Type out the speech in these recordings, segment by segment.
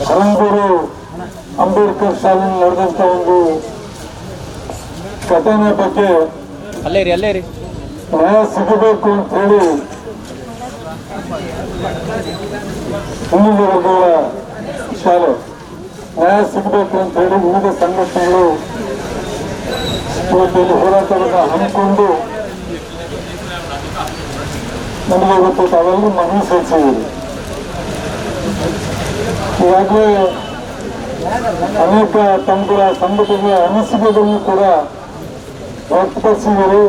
ಶರಣಗುರು ಅಂಬೇಡ್ಕರ್ ಶಾಲೆಯಲ್ಲಿ ನಡೆದಂತ ಒಂದು ಘಟನೆ ಬಗ್ಗೆ ಅಲ್ಲೇ ರೀ ಅಲ್ಲೇ ರೀ ನ್ಯಾಯ ಸಿಗಬೇಕು ಅಂತ ಹೇಳಿ ಹಿಂದುಳಿದ ವರ್ಗಗಳ ಶಾಲೆ. ನ್ಯಾಯ ಸಿಗಬೇಕು ಅಂತ ಹೇಳಿ ವಿವಿಧ ಸಂಘಟನೆಗಳು ಹೋರಾಟವನ್ನು ಹಮ್ಮಿಕೊಂಡು ನಮಗೆ ಇವತ್ತು ತಾವೆಲ್ಲರೂ ಮನವಿ ಸಲ್ಲಿಸಿದ್ದೀರಿ ಈಗಾಗಲೇ ಅನೇಕ ತಮ್ಮಗಳ ಸಂಘಟನೆಯ ಅನಿಸಿಕೆಗಳನ್ನು ಕೂಡ ವ್ಯಕ್ತಪಡಿಸಿದರು.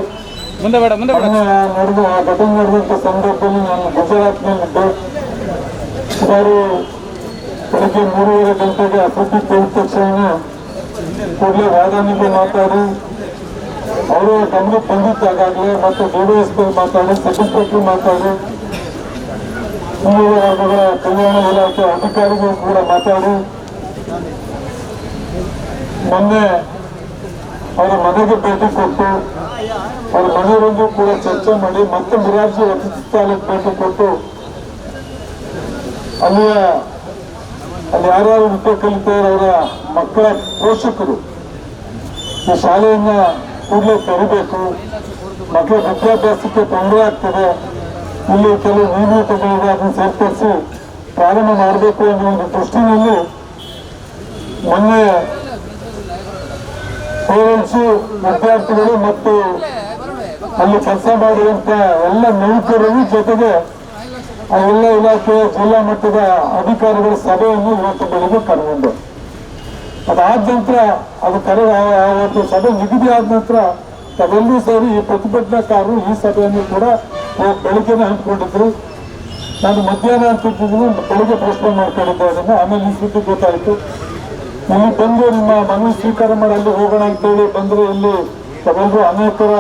ಮುಂದೆ ಬೇಡ ಮುಂದೆ ಬೇಡ. ಮೊನ್ನೆ ನಡೆದ ಆ ಘಟನೆ ನಡೆದಂತ ಸಂದರ್ಭದಲ್ಲಿ ನಾನು ಗುಜರಾತ್ನಲ್ಲಿದ್ದೆ. ಸುಮಾರು ಬೆಳಗ್ಗೆ ಮೂರುವರೆ ಗಂಟೆಗೆ ಅತಿಥಿ ಕೇಳಿದ ತಕ್ಷಣ ಕೂಡಲೇ ವಾದಾನಿಗೆ ಮಾತಾಡಿ. ಅವರು ಗಮನ ಬಂದಿದ್ದಾಗಲೇ ಮತ್ತು ಜೆಡಿಎಸ್ ಮಾತಾಡಿ ಇನ್ಸ್ಪೆಕ್ಟರ್ ಮಾತಾಡಿ ವರ್ಗಗಳ ಕಲ್ಯಾಣ ಇಲಾಖೆ ಅಧಿಕಾರಿಗಳು ಕೂಡ ಮಾತಾಡಿ, ಮೊನ್ನೆ ಅವರ ಮನೆಗೆ ಭೇಟಿ ಕೊಟ್ಟು, ಅವರ ಮನೆಯವರಿಗೂ ಕೂಡ ಚರ್ಚೆ ಮಾಡಿ, ಮತ್ತೆ ಮುರಾರ್ಜಿ ವಸತಿ ಶಾಲೆಗೆ ಭೇಟಿ ಕೊಟ್ಟು, ಅಲ್ಲಿಯ, ಅಲ್ಲಿ ಯಾರ್ಯಾರು ವಿದ್ಯೆ ಕಲಿತಾರೆ ಅವರ ಮಕ್ಕಳ ಪೋಷಕರು ಈ ಶಾಲೆಯನ್ನ ಕೂಡಲೇ ತರಬೇಕು. ಮಕ್ಕಳ ವಿದ್ಯಾಭ್ಯಾಸಕ್ಕೆ ತೊಂದರೆ ಆಗ್ತದೆ. ಇಲ್ಲಿ ಕೆಲವು ನ್ಯೂನತೆಗಳಿದೆ ಅದನ್ನು ಸೇರ್ಪಡಿಸಿ ಪ್ರಾರಂಭ ಮಾಡಬೇಕು ಅನ್ನೋ ಒಂದು ದೃಷ್ಟಿನಲ್ಲಿ ಮೊನ್ನೆ ಪೇರೆಂಟ್ಸು ವಿದ್ಯಾರ್ಥಿಗಳು ಮತ್ತು ಅಲ್ಲಿ ಕೆಲಸ ಮಾಡುವಂತ ಎಲ್ಲ ನೌಕರರು ಜೊತೆಗೆ ಆ ಎಲ್ಲ ಇಲಾಖೆಯ ಜಿಲ್ಲಾ ಮಟ್ಟದ ಅಧಿಕಾರಿಗಳ ಸಭೆಯನ್ನು ಇವತ್ತು ಬೆಳಿಗ್ಗೆ ಕರೆಗೊಂಡು ಅದಾದ ನಂತರ ಅದು ಕರೆ ಒಂದು ಸಭೆ ನಿಗದಿ ಆದ ನಂತರ ತಾವೆಲ್ಲರೂ ಸೇರಿ ಈ ಪ್ರತಿಭಟನಾಕಾರರು ಈ ಸಭೆಯನ್ನು ಕೂಡ ಇವತ್ತು ಹಂಚಿಕೊಂಡಿದ್ರು ನಾನು ಮಧ್ಯಾಹ್ನ ಅಂತಿದ್ದೀನಿ ಬೆಳಗ್ಗೆ ಪೋಸ್ಟ್ಪೋನ್ ಮಾಡ್ಕೊಂಡಿದ್ದೆ. ಅದನ್ನು ಆಮೇಲೆ ಈ ಸುದ್ದಿ ಗೊತ್ತಾಯಿತು. ಇಲ್ಲಿ ಬಂದು ನಿಮ್ಮ ಮನವಿ ಸ್ವೀಕಾರ ಮಾಡಿ ಅಲ್ಲಿ ಹೋಗೋಣ ಅಂತೇಳಿ ಬಂದ್ರೆ ಇಲ್ಲಿ ತಾವೆಲ್ಲರೂ ಅನೇಕರ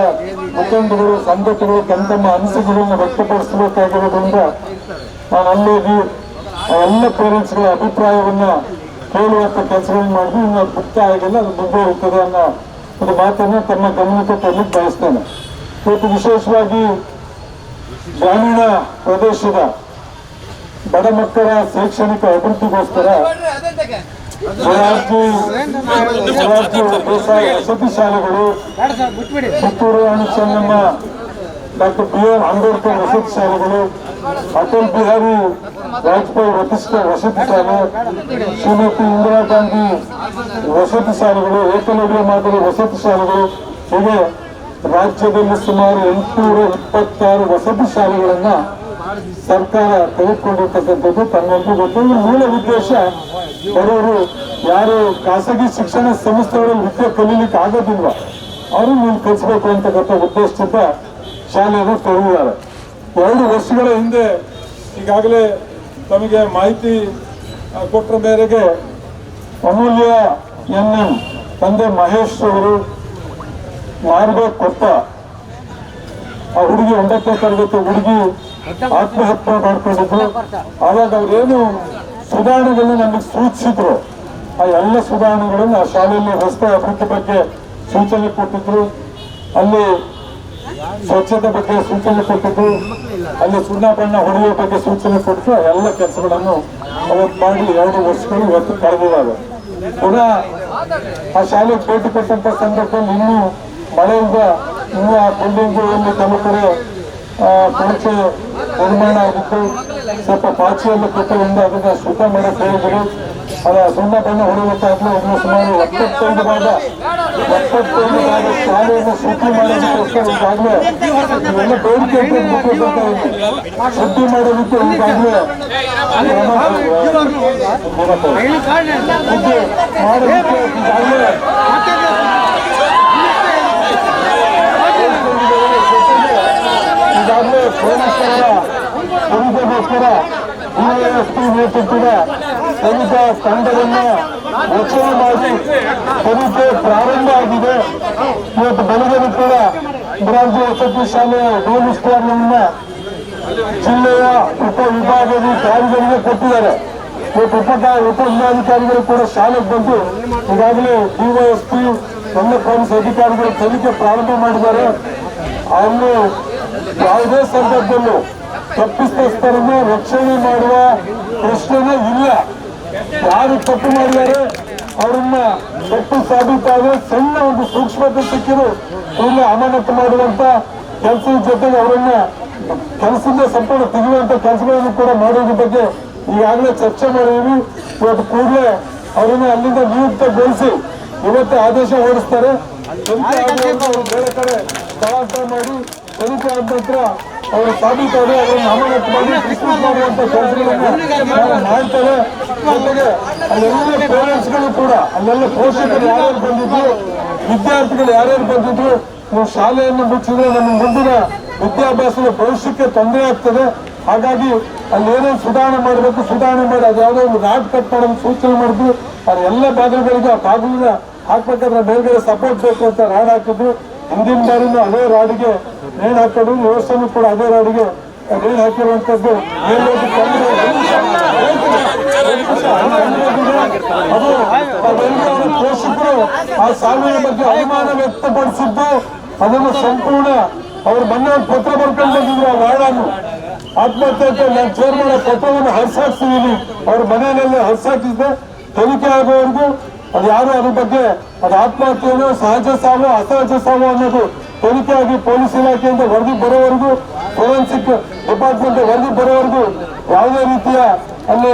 ಮುಖಂಡಗಳು ಸಂಘಟನೆಗಳು ತಮ್ಮ ತಮ್ಮ ಅನಿಸಿಕೆಗಳನ್ನು ವ್ಯಕ್ತಪಡಿಸಬೇಕಾಗಿರೋದ್ರಿಂದ ನಾನು ಅಲ್ಲಿ ಎಲ್ಲ ಪೇರೆಂಟ್ಸ್ಗಳ ಅಭಿಪ್ರಾಯವನ್ನ ಕೇಳುವಂತ ಕೆಲಸಗಳನ್ನು ಮಾಡಿದ್ರೆ ಇನ್ನು ಅದು ಮುಕ್ತ ಆಗಿಲ್ಲ ಅದು ಮುಂದುವರಿತದೆ ಅನ್ನೋ ಒಂದು ಮಾತನ್ನು ತಮ್ಮ ಗಮನಕ್ಕೆ ತರಲಿಕ್ಕೆ ಬಯಸ್ತೇನೆ. ಇವತ್ತು ವಿಶೇಷವಾಗಿ ಗ್ರಾಮೀಣ ಪ್ರದೇಶದ ಬಡ ಮಕ್ಕಳ ಶೈಕ್ಷಣಿಕ ಅಭಿವೃದ್ಧಿಗೋಸ್ಕರ ದೇಸಾಯಿ ವಸತಿ ಶಾಲೆಗಳು, Puttur Chennamma doctor B R Ambedkar ವಸತಿ ಶಾಲೆಗಳು, ಅಟಲ್ ಬಿಹಾರಿ ವಾಜಪೇಯಿ ರಚಿಸಿದ ವಸತಿ ಶಾಲೆ, ಶ್ರೀಮತಿ ಇಂದಿರಾ ಗಾಂಧಿ ವಸತಿ ಶಾಲೆಗಳು, ಏಕಲವ್ಯ ಮಾದರಿ ವಸತಿ ಶಾಲೆಗಳು ಹೀಗೆ ರಾಜ್ಯದಲ್ಲಿ ಸುಮಾರು ಎಂಟುನೂರ ಇಪ್ಪತ್ತಾರು ವಸತಿ ಶಾಲೆಗಳನ್ನ ಸರ್ಕಾರ ತೆಗೆದುಕೊಂಡಿರ್ತಕ್ಕಂಥದ್ದು ತನ್ನೊಂದು ಗೊತ್ತು ಇದ್ರ ಮೂಲ ಉದ್ದೇಶ ಬರೋರು ಯಾರು ಖಾಸಗಿ ಶಿಕ್ಷಣ ಸಂಸ್ಥೆಗಳಲ್ಲಿ ವಿದ್ಯೆ ಕಲೀಲಿಕ್ಕೆ ಆಗೋದಿಲ್ವ? ಅವರು ನೀವು ಕಲಿಸ್ಬೇಕು ಅಂತಕ್ಕಂಥ ಉದ್ದೇಶದಿಂದ ಶಾಲೆಯನ್ನು ತೆರೆದಿದ್ದಾರೆ. ಎರಡು ವರ್ಷಗಳ ಹಿಂದೆ ಈಗಾಗಲೇ ತಮಗೆ ಮಾಹಿತಿ ಕೊಟ್ಟ ಮೇರೆಗೆ ಅಮೂಲ್ಯ ಎನ್ ಎಂ ತಂದೆ ಮಹೇಶ್ ಅವರು ಮಾರ್ಗ ಕೊಟ್ಟ ಆ ಹುಡುಗಿ ಒಂಬತ್ತನೇ ತರಗತಿ ಹುಡುಗಿ ಆತ್ಮಹತ್ಯೆ ಮಾಡ್ಕೊಂಡಿದ್ರು. ಆವಾಗ ಅವರೇನು ಸುಧಾರಣೆಗಳನ್ನ ನಮಗೆ ಸೂಚಿಸಿದ್ರು. ಆ ಎಲ್ಲ ಸುಧಾರಣೆಗಳನ್ನು ಆ ಶಾಲೆಯಲ್ಲಿ ರಸ್ತೆ ಅಭಿವೃದ್ಧಿ ಬಗ್ಗೆ ಸೂಚನೆ ಕೊಟ್ಟಿದ್ರು. ಅಲ್ಲಿ ಸ್ವಚ್ಛತೆ ಬಗ್ಗೆ ಸೂಚನೆ ಕೊಟ್ಟಿದ್ದು, ಅಲ್ಲಿ ಸುಣ್ಣ ಬಣ್ಣ ಹೊಡೆಯುವ ಬಗ್ಗೆ ಸೂಚನೆ ಕೊಟ್ಟು ಎಲ್ಲ ಕೆಲಸಗಳನ್ನು ಅವತ್ತು ಮಾಡಿ ಎರಡು ವರ್ಷಗಳು ಇವತ್ತು ಕಳೆದಿದ್ದಾವೆ. ಪುನಃ ಆ ಶಾಲೆಗೆ ಭೇಟಿ ಕೊಟ್ಟಂತ ಸಂದರ್ಭದಲ್ಲಿ ಇನ್ನೂ ಮಳೆಯಿಂದ ಇನ್ನೂ ಆ ಬಿಲ್ಡಿಂಗ್ ಎಲ್ಲಿ ತಲುಪರೆ ಕೊಳಚೆ ನಿರ್ಮಾಣ ಆಗಿತ್ತು. ಸ್ವಲ್ಪ ಪಾಚಿಯನ್ನು ಕೊಟ್ಟರಿಂದ ಅದನ್ನು ಶುದ್ಧ ಮಾಡಕ್ಕೆ ಹೇಳಿದ್ರು ಅದ ಸುಣ್ಣ ಬಣ್ಣ ಹೊಡೆಯುವಂತಾಗ್ಲೂ ಇನ್ನು ಸುಮಾರು ಎಪ್ಪತ್ತೊಂದು ಭಾಗ ಎಪ್ಪತ್ತೊಂದು ಭಾಗ ಶಾಲೆಯನ್ನು ಶುದ್ಧಿ ಮಾಡೋದಕ್ಕೋಸ್ಕರ ಈಗಾಗಲೇ ಇವೆಲ್ಲ ಬೇಡಿಕೆ ಸುದ್ದಿ ಮಾಡೋದಕ್ಕೆ ಈಗಾಗಲೇ ಸುದ್ದಿ ಮಾಡೋದಕ್ಕೆ ಈಗಾಗಲೇ ಈಗಾಗಲೇ ಪೊಲೀಸರ ತನಿಖೆಗೋಸ್ಕರ ಡಿವೈಎಸ್ಪಿ ನೇತೃತ್ವದ ತನಿಖಾ ತಂಡವನ್ನು ರಚನೆ ಮಾಡಿ ತನಿಖೆ ಪ್ರಾರಂಭ ಆಗಿದೆ. ಇವತ್ತು ಬೆಳಗ್ಗೆ ಕೂಡ ಮೊರಾರ್ಜಿ ವಸತಿ ಶಾಲೆಯ ಡೋಮಿಸ್ಟರ್ನ ಜಿಲ್ಲೆಯ ಉಪ ವಿಭಾಗಾಧಿಕಾರಿಗಳಿಗೆ ಕೊಟ್ಟಿದ್ದಾರೆ. ಇವತ್ತು ಉಪ ಉಪ ಜಿಲ್ಲಾಧಿಕಾರಿಗಳು ಕೂಡ ಶಾಲೆಗೆ ಬಂದು ಈಗಾಗಲೇ ಡಿವೈಎಸ್ಪಿ ಎಲ್ಲ ಪೊಲೀಸ್ ಅಧಿಕಾರಿಗಳು ತನಿಖೆ ಪ್ರಾರಂಭ ಮಾಡಿದ್ದಾರೆ. ಅಲ್ಲಿ ಯಾವುದೇ ಸಂದರ್ಭದಲ್ಲೂ ತಪ್ಪಿತಸ್ಥರನ್ನ ರಕ್ಷಣೆ ಮಾಡುವ ಪ್ರಶ್ನೆನೇ ಇಲ್ಲ. ಯಾರು ತಪ್ಪು ಮಾಡಿದ್ದಾರೆ ಅವರನ್ನ ತಪ್ಪು ಸಾಬೀತಾದ್ರೆ ಸಣ್ಣ ಒಂದು ಸೂಕ್ಷ್ಮತೆ ಸಿಕ್ಕಿದ್ರು ಕೂಡಲೇ ಅಮಾನತು ಮಾಡುವಂತ ಕೆಲಸದ ಜೊತೆಗೆ ಅವರನ್ನ ಕೆಲಸದಿಂದ ಸಂಪೂರ್ಣ ತೆಗೆಯುವಂತ ಕೆಲಸಗಳನ್ನು ಕೂಡ ಮಾಡೋದ್ರ ಬಗ್ಗೆ ಈಗಾಗಲೇ ಚರ್ಚೆ ಮಾಡಿದೀವಿ ಇವತ್ತು ಕೂಡಲೇ ಅವರನ್ನ ಅಲ್ಲಿಂದ ನಿಯುಕ್ತಗೊಳಿಸಿ ಇವತ್ತು ಆದೇಶ ಹೊರಡಿಸ್ತಾರೆ. ಬೇರೆ ಕಡೆ ಸ್ಥಳಾಂತರ ಮಾಡಿ ತನಿಖೆ ಆದ ನಂತರ ಅವರು ಸಾಬೀತಾದ್ರೆ ಅವರ ನಾಮಕರಣ ಮಾಡಿ ಕ್ರಿಸ್ಮಸ್ ಮಾಡುವಂತ ಕೆಲಸಗಳನ್ನು ಮಾಡ್ತಾರೆ? ಜೊತೆಗೆ ಅಲ್ಲೆಲ್ಲ ಪೇರೆಂಟ್ಸ್ಗಳು ಕೂಡ, ಅಲ್ಲೆಲ್ಲ ಪೋಷಕರು ಯಾರ್ಯಾರು ಬಂದಿದ್ರು, ವಿದ್ಯಾರ್ಥಿಗಳು ಯಾರ್ಯಾರು ಬಂದಿದ್ರು ನಾವು ಶಾಲೆಯನ್ನು ಮುಚ್ಚಿದ್ರೆ ನಮ್ಮ ಮುಂದಿನ ವಿದ್ಯಾಭ್ಯಾಸದ ಭವಿಷ್ಯಕ್ಕೆ ತೊಂದರೆ ಆಗ್ತದೆ. ಹಾಗಾಗಿ ಅಲ್ಲಿ ಏನೇನು ಸುಧಾರಣೆ ಮಾಡಬೇಕು, ಸುಧಾರಣೆ ಮಾಡಿ ಅದು ಯಾವುದೋ ಒಂದು ರಾಡ್ ಕಟ್ ಮಾಡೋದು ಸೂಚನೆ ಮಾಡಿದ್ರು. ಅವ್ರ ಎಲ್ಲ ಬಾಗಿಲುಗಳಿಗೆ ಆ ಬಾಗಿಲಿನ ಹಾಕ್ಬೇಕಾದ್ರೆ ಮೇಲ್ಗಡೆ ಸಪೋರ್ಟ್ ಬೇಕು ಅಂತ ರಾಡ್ ಹಾಕಿದ್ರು. ಹಿಂದಿನ ಬಾರಿನ ಅದೇ ರಾಡಿಗೆ ನೇಣು ಹಾಕೋದು ವ್ಯವಸ್ಥೆನೂ ಕೂಡ ಅದೇ ರಾಡಿಗೆ ನೇಣು ಹಾಕಿರುವಂತದ್ದು ಅದು ಪೋಷಕರು ಆ ಸಾವಿನ ಬಗ್ಗೆ ಅಭಿಮಾನ ವ್ಯಕ್ತಪಡಿಸಿದ್ದು, ಅದನ್ನು ಸಂಪೂರ್ಣ ಅವ್ರು ಒಂದು ಪತ್ರ ಬರ್ಕೊಂಡು ಬಂದಿದ್ರು, ಆ ವಾರ್ಡನ್ನು. ಆತ್ಮಹತ್ಯೆ ನಾನು ಚೇರ್ಮನ್ ಪತ್ರವನ್ನು ಹರ್ಸಾಕ್ಸಿದೀನಿ ಅವ್ರ ಮನೆಯಲ್ಲೇ ಹರ್ಸಾಕಿದ್ದೆ, ತನಿಖೆ ಆಗೋವರೆಗೂ ಅದು ಯಾರು ಅದ್ರ ಬಗ್ಗೆ? ಅದು ಆತ್ಮಹತ್ಯೆನೋ ಸಹಜ ಸಾವು ಅಸಹಜ ಸಾವು ಅನ್ನೋದು ತನಿಖೆಯಾಗಿ ಪೊಲೀಸ್ ಇಲಾಖೆಯಿಂದ ವರದಿ ಬರೋವರೆಗೂ, ಫೋರೆನ್ಸಿಕ್ ಡಿಪಾರ್ಟ್ಮೆಂಟ್ ವರದಿ ಬರೋವರೆಗೂ ಯಾವುದೇ ರೀತಿಯ ಅಲ್ಲಿ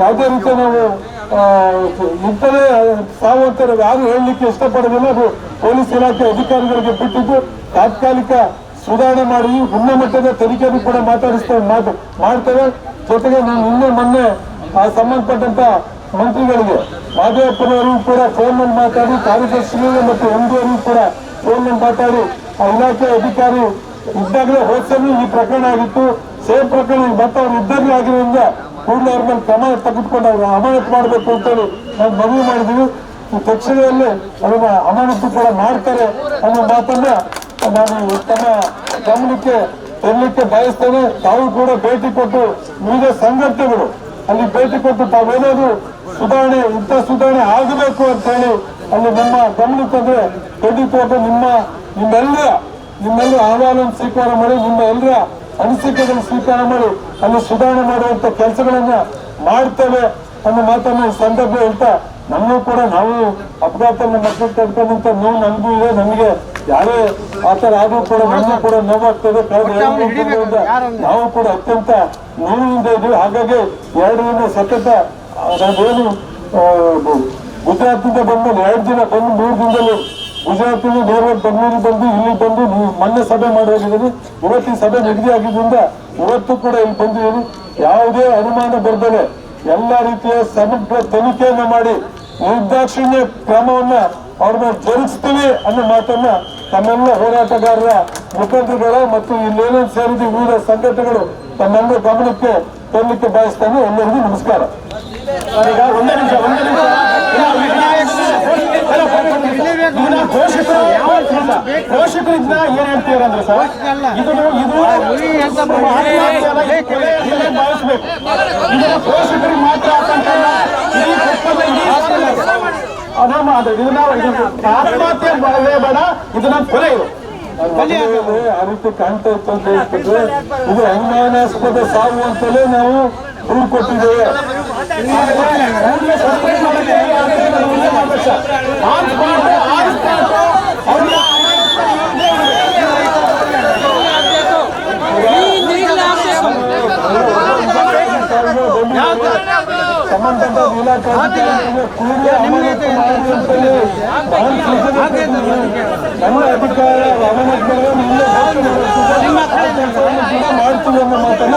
ಯಾವುದೇ ರೀತಿಯ ನಾವು ಇಂಥದೇ ಸಾವು ಅಂತ ಯಾರು ಹೇಳಲಿಕ್ಕೆ ಇಷ್ಟಪಡೋದಿಲ್ಲ ಅದು ಪೊಲೀಸ್ ಇಲಾಖೆ ಅಧಿಕಾರಿಗಳಿಗೆ ಬಿಟ್ಟಿದ್ದು ತಾತ್ಕಾಲಿಕ ಸುಧಾರಣೆ ಮಾಡಿ ಉನ್ನ ಮಟ್ಟದ ತನಿಖೆಯನ್ನು ಕೂಡ ಮಾತಾಡಿಸ್ತೇವೆ ಮಾತು ಮಾಡ್ತೇವೆ. ಜೊತೆಗೆ ನಾನು ನಿನ್ನೆ ಮೊನ್ನೆ ಸಂಬಂಧಪಟ್ಟಂತ ಮಂತ್ರಿಗಳಿಗೆ ಮಾದೇವಪ್ಪನವರಿಗೂ ಕೂಡ ಫೋನ್ನಲ್ಲಿ ಮಾತಾಡಿ ಕಾರ್ಯದರ್ಶಿಗಳಿಗೆ ಮತ್ತು ಎಂ ಅವರಿಗೂ ಕೂಡ ಫೋನ್ನಲ್ಲಿ ಮಾತಾಡಿ, ಆ ಇಲಾಖೆ ಅಧಿಕಾರಿ ಇದ್ದಾಗಲೇ ಹೋದ್ಸಲು ಈ ಪ್ರಕರಣ ಆಗಿತ್ತು. ಸೇಮ್ ಪ್ರಕರಣ ಮತ್ತೆ ಅವ್ರು ಇದ್ದಾಗಲೇ ಆಗಿರೋದ್ರಿಂದ ಕೂಡಲೇ ಅವ್ರ ಮೇಲೆ ಕ್ರಮ ತೆಗೆದುಕೊಂಡು ಅವ್ರು ಅಮಾನತು ಮಾಡಬೇಕು ಅಂತೇಳಿ ನಾವು ಮನವಿ ಮಾಡಿದೀವಿ. ಈ ತಕ್ಷಣದಲ್ಲೇ ಅದನ್ನ ಅಮಾನತು ಕೂಡ ಮಾಡ್ತಾರೆ ಅನ್ನೋ ಮಾತನ್ನ ನಾನು ತಮ್ಮ ಗಮನಕ್ಕೆ ತರಲಿಕ್ಕೆ ಬಯಸ್ತೇನೆ. ತಾವು ಕೂಡ ಭೇಟಿ ಕೊಟ್ಟು ವಿವಿಧ ಸಂಘಟನೆಗಳು ಅಲ್ಲಿ ಭೇಟಿ ಕೊಟ್ಟು ತಾವೇನಾದ್ರು ಸುಧಾರಣೆ ಇಂಥ ಸುಧಾರಣೆ ಆಗಬೇಕು ಅಂತ ಹೇಳಿ ಅಲ್ಲಿ ನಮ್ಮ ಗಮನಕ್ಕೆ ಖಂಡಿತವಾಗ್ಲೂ ನಿಮ್ಮ ನಿಮ್ಮೆಲ್ಲರ ನಿಮ್ಮೆಲ್ಲರ ಆಹ್ವಾನ ಸ್ವೀಕಾರ ಮಾಡಿ ನಿಮ್ಮ ಎಲ್ಲರ ಅನಿಸಿಕೆಗಳನ್ನು ಸ್ವೀಕಾರ ಮಾಡಿ ಅಲ್ಲಿ ಸುಧಾರಣೆ ಮಾಡುವಂತ ಕೆಲಸಗಳನ್ನ ಮಾಡ್ತೇವೆ ಅನ್ನೋ ಮಾತನ್ನ ಸಂದರ್ಭ ಹೇಳ್ತಾ ನಮಗೂ ಕೂಡ ನಾವು ಅಪಘಾತ ಮಕ್ಕಳು ತಡ್ಕೊಂಡಂತ ನೋವು ನಮಗೂ ಇದೆ ನಮಗೆ ಯಾರೇ ಆತರ ಆದ್ರೂ ಕೂಡ ನಮ್ಮ ಕೂಡ ನೋವಾಗ್ತದೆ ನಾವು ಕೂಡ ಅತ್ಯಂತ ನೋವಿನಿಂದ ಇದ್ವಿ. ಹಾಗಾಗಿ ಎರಡರಿಂದ ಸತತ ಬಂದು ಗುಜರಾತ್ನಿಂದ ಬಂದ್ಮೇಲೆ ಎರಡು ದಿನ ಬಂದು ಮೂರು ದಿನದಲ್ಲಿ ಗುಜರಾತಿನ ಬೇರೆ ಬೆಂಗಳೂರಿಗೆ ಬಂದು ಇಲ್ಲಿ ಬಂದು ಮೊನ್ನೆ ಸಭೆ ಮಾಡಿ ಹೋಗಿದ್ದೀನಿ ಇವತ್ತು ಈ ಸಭೆ ನಿಗದಿ ಆಗಿದ್ದರಿಂದ ಇವತ್ತು ಕೂಡ ಇಲ್ಲಿ ಬಂದಿದ್ದೀನಿ ಯಾವುದೇ ಅನುಮಾನ ಬರ್ದಲೆ ಎಲ್ಲ ರೀತಿಯ ಸಮಗ್ರ ತನಿಖೆಯನ್ನು ಮಾಡಿ, ನಿರ್ದಾಕ್ಷಿಣ್ಯ ಕ್ರಮವನ್ನ ಅವ್ರನ್ನ ಜರುಗಿಸ್ತೀವಿ ಅನ್ನೋ ಮಾತನ್ನ ತಮ್ಮೆಲ್ಲ ಹೋರಾಟಗಾರರ ಮುಖಂಡರುಗಳ ಮತ್ತು ಇಲ್ಲೇನೇನು ಸೇರಿದ ವಿವಿಧ ಸಂಘಟನೆಗಳು ತಮ್ಮೆಲ್ಲ ಗಮನಕ್ಕೆ ತರಲಿಕ್ಕೆ ಬಯಸ್ತಾನೆ, ಎಲ್ಲರಿಗೂ ನಮಸ್ಕಾರ. ಈಗ ಒಂದೇ ನಿಮಿಷ ಒಂದೇ ನಿಮಿಷ. ಇದನ್ನ ಪೋಷಕರು ಯಾವ ಪೋಷಕರು ಇದನ್ನ ಏನ್ ಹೇಳ್ತೀರ ಅಂದ್ರೆ ಸರ್ ಇದು ಇದು ಇದನ್ನ ಮಾತ್ರ ಇದನ್ನ ಆತ್ಮಹತ್ಯೆ ಬರಲೇ ಬೇಡ ಇದನ್ನ ಕೊಲೆ ಇದು ಆ ರೀತಿ ಕಾಣ್ತಾ ಇತ್ತು ಅಂತ ಹೇಳ್ತಿದ್ರೆ ಇದು ಅನುಮಾನಾಸ್ಪದ ಸಾವು ಅಂತಲೇ ನಾವು ದೂರು ಕೊಟ್ಟಿದ್ದೇವೆ ಸಸ್ಪೆಂಡ್ ಮಾಡಕ್ಕೆ ಆದೇಶ ಮುಂದೆ ಮಾಡ್ಬೇಕು sir. On spot, on spot ಅವ್ರನ್ನ ಸಂಬಂಧಪಟ್ಟ ಇಲಾಖೆ ಅಧಿಕಾರಿಗಳಿಗೆ ಕೂಡಲೇ ಅಮಾನತು ಮಾಡಿ ಅಂತೇಳಿ ನಾನು ಸೂಚನೆ ಕೊಟ್ಟಿದ್ದೀನಿ. ನನ್ನ ಅಧಿಕಾರ ಕೂಡ ಮಾಡ್ತೀವಿ ಅನ್ನೋ ಮಾತನ್ನ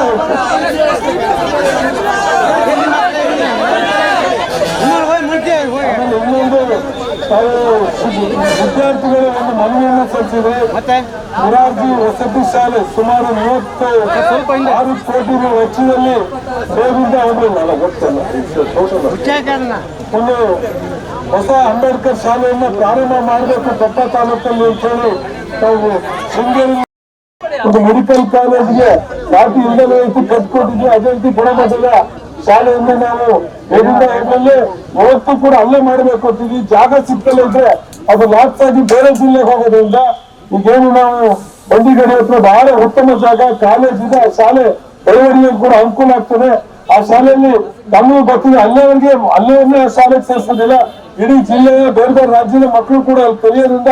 ಹೇಳ್ತೀನಿ ಆಮೇಲೆ ಇನ್ನೊಂದು ತಾವು ವಿದ್ಯಾರ್ಥಿಗಳು ಒಂದು ಮನವಿಯನ್ನು ಮತ್ತೆ? ಮುರಾರ್ಜಿ ವಸತಿ ಶಾಲೆ ಸುಮಾರು ಮೂವತ್ತು ಆರು ಕೋಟಿ ರು ವೆಚ್ಚದಲ್ಲಿ ಸೇರಿದ್ದ ಅವರು ನಾನು ಗೊತ್ತಲ್ಲ ಒಂದು ಹೊಸ ಅಂಬೇಡ್ಕರ್ ಶಾಲೆಯನ್ನ ಪ್ರಾರಂಭ ಮಾಡಬೇಕು ಕೊಪ್ಪ ತಾಲೂಕಲ್ಲಿ ಅಂತ ಹೇಳಿ ತಾವು ಶೃಂಗೇರಿ ಒಂದು ಮೆಡಿಕಲ್ ಕಾಲೇಜ್ಗೆ ಪಾರ್ಟಿ ಇಲ್ಲದೆ ರೀತಿ ಕಟ್ಕೊಟ್ಟಿದ್ವಿ ಅದೇ ರೀತಿ ಗುಣಮಟ್ಟದ ಶಾಲೆಯಿಂದ ನಾವು ಬೇರಿಂದ ಮೂವತ್ತು ಕೂಡ ಅಲ್ಲೇ ಮಾಡಬೇಕು ಅಂತೀವಿ ಜಾಗ ಸಿಕ್ಕಲ್ಲ ಇದ್ರೆ ಅದು ಲಾಸ್ಟ್ ಆಗಿ ಬೇರೆ ಜಿಲ್ಲೆಗೆ ಹೋಗೋದ್ರಿಂದ ಈಗೇನು ನಾವು ಬಂಡಿಗಡಿ ಹತ್ರ ಬಹಳ ಉತ್ತಮ ಜಾಗ ಕಾಲೇಜ್ ಇದೆ ಶಾಲೆ ಬೆಳವಣಿಗೆ ಕೂಡ ಅನುಕೂಲ ಆಗ್ತದೆ. ಆ ಶಾಲೆಯಲ್ಲಿ ನಮಗೂ ಅಲ್ಲೇವರೆಗೆ ಅಲ್ಲೇವರೆಗೆ ಆ ಶಾಲೆಗೆ ಸೇರಿಸೋದಿಲ್ಲ ಇಡೀ ಜಿಲ್ಲೆಯ ಬೇರೆ ಬೇರೆ ರಾಜ್ಯದ ಮಕ್ಕಳು ಕೂಡ ಅಲ್ಲಿ ಕಲಿಯೋದ್ರಿಂದ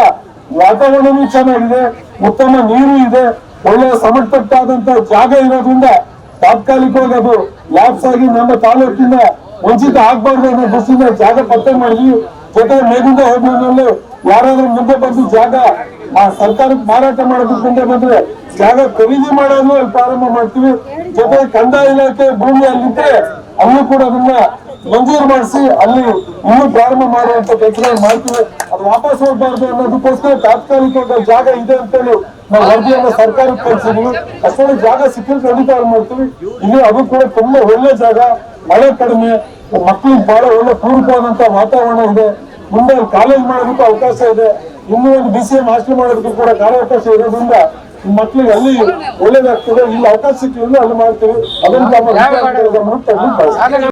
ವಾತಾವರಣವೂ ಚೆನ್ನಾಗಿದೆ, ಉತ್ತಮ ನೀರು ಇದೆ ಒಳ್ಳೆಯ ಸಮರ್ಪಟ್ಟಾದಂತ ಜಾಗ ಇರೋದ್ರಿಂದ ತಾತ್ಕಾಲಿಕವಾಗಿ ಅದು ಲ್ಯಾಬ್ಸ್ ಆಗಿ ನಮ್ಮ ತಾಲೂಕಿನ ವಂಚಿತ ಆಗ್ಬಾರ್ದು ಅನ್ನೋ ದೃಷ್ಟಿಯಿಂದ ಜಾಗ ಪತ್ತೆ ಮಾಡಿದ್ವಿ. ಜೊತೆ ಮೇಗುಂದ ಹೋಬಳಿನಲ್ಲಿ ಯಾರಾದ್ರೂ ಮುಂದೆ ಬಂದು ಜಾಗ, ಆ ಸರ್ಕಾರಕ್ಕೆ ಮಾರಾಟ ಮಾಡೋದಕ್ಕೆ ಮುಂದೆ ಬಂದ್ರೆ ಜಾಗ ಖರೀದಿ ಮಾಡೋದು ಅಲ್ಲಿ ಪ್ರಾರಂಭ ಮಾಡ್ತೀವಿ. ಜೊತೆ ಕಂದಾಯ ಇಲಾಖೆ ಭೂಮಿ ಅಲ್ಲಿದ್ರೆ ಅಲ್ಲೂ ಕೂಡ ಅದನ್ನ ಮಂಜೂರು ಮಾಡಿಸಿ ಅಲ್ಲಿ ಇನ್ನೂ ಪ್ರಾರಂಭ ಮಾಡುವಂತ ಕೆಲಸ ಮಾಡ್ತೀವಿ. ಅದು ವಾಪಸ್ ಹೋಗ್ಬಾರ್ದು ಅನ್ನೋದಕ್ಕೋಸ್ಕರ ತಾತ್ಕಾಲಿಕವಾಗಿ ಜಾಗ ಇದೆ ಅಂತೇಳಿ ನಾವು ವರದಿಯನ್ನ ಸರ್ಕಾರಕ್ಕೆ ಕಳಿಸಿದ್ವಿ. ಅಷ್ಟೊಂದು ಜಾಗ ಸಿಕ್ಕಿದ್ರೆ ಖಂಡಿತ ಮಾಡ್ತೀವಿ. ಇನ್ನು ಅದು ಕೂಡ ತುಂಬಾ ಒಳ್ಳೆ ಜಾಗ, ಮಳೆ ಕಡಿಮೆ ಮಕ್ಕಳಿಗೆ ಬಹಳ ಒಳ್ಳೆ ಪೂರಕವಾದಂತ ವಾತಾವರಣ ಇದೆ. ಮುಂದೆ ಕಾಲೇಜ್ ಮಾಡೋದಕ್ಕೂ ಅವಕಾಶ ಇದೆ. ಇನ್ನೂ ಒಂದು ಬಿ ಸಿ ಎಂ ಹಾಸ್ಟೆಲ್ ಮಾಡೋದಕ್ಕೂ ಕೂಡ ಕಾರ್ಯಾವಕಾಶ ಇರೋದ್ರಿಂದ ಮಕ್ಕಳಿಗೆ ಅಲ್ಲಿ ಒಳ್ಳೇದಾಗ್ತದೆ. ಇಲ್ಲಿ ಅವಕಾಶ ಸಿಕ್ಕಿದ್ರೆ ಅಲ್ಲಿ ಮಾಡ್ತೀವಿ. ಅದನ್ನು